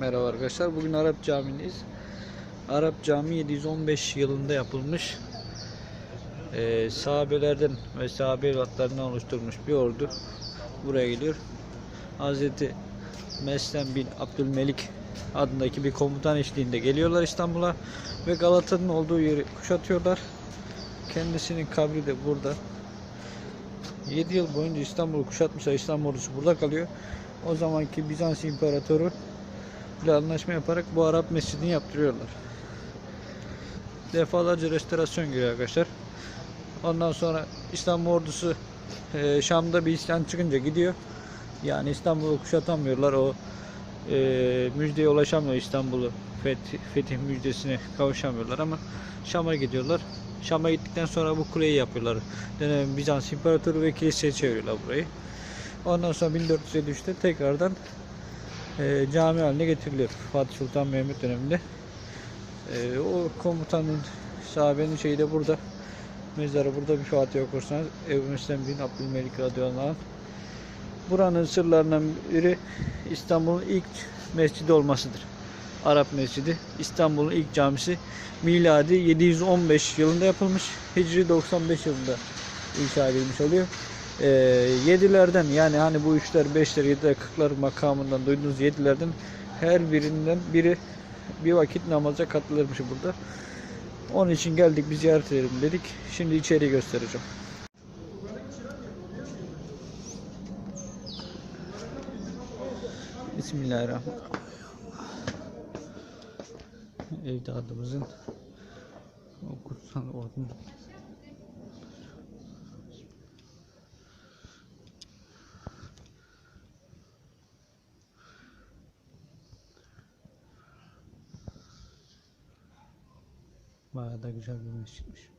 Merhaba arkadaşlar. Bugün Arap Camii'ndeyiz. Arap Camii 715 yılında yapılmış. Ee, sahabelerden ve sahabe evlatlarından oluşturulmuş bir ordu buraya geliyor. Hazreti Meslem bin Abdülmelik adındaki bir komutan eşliğinde geliyorlar İstanbul'a ve Galata'nın olduğu yeri kuşatıyorlar. Kendisinin kabri de burada. 7 yıl boyunca İstanbul'u kuşatmışlar. İstanbul ordusu burada kalıyor. O zamanki Bizans İmparatoru ile anlaşma yaparak bu Arap mescidini yaptırıyorlar. Defalarca restorasyon giriyor arkadaşlar. Ondan sonra İstanbul ordusu e, Şam'da bir isyan çıkınca gidiyor. Yani İstanbul'u kuşatamıyorlar. O e, müjdeye ulaşamıyor İstanbul'u. Fetih, fetih müjdesine kavuşamıyorlar ama Şam'a gidiyorlar. Şam'a gittikten sonra bu kuleyi yapıyorlar. Dönemin Bizans İmparatoru ve kiliseye çeviriyorlar burayı. Ondan sonra 1453'te tekrardan e, cami haline getiriliyor. Fatih Sultan Mehmet döneminde. E, o komutanın sahabenin şeyi de burada. Mezarı burada bir Fatih okursanız Ebu Müslim bin Abdülmelik radıyallahu. Buranın sırlarından biri İstanbul'un ilk mescidi olmasıdır. Arap Mescidi. İstanbul'un ilk camisi miladi 715 yılında yapılmış. Hicri 95 yılında inşa edilmiş oluyor. Ee, yedilerden yani hani bu üçler, beşler, yediler, kırklar makamından duyduğunuz yedilerden her birinden biri bir vakit namaza katılırmış burada. Onun için geldik bir ziyaret edelim dedik. Şimdi içeriği göstereceğim. Bismillahirrahmanirrahim. Evdadımızın o kutsal ordunu Bayağı da güzel bir mescitmiş.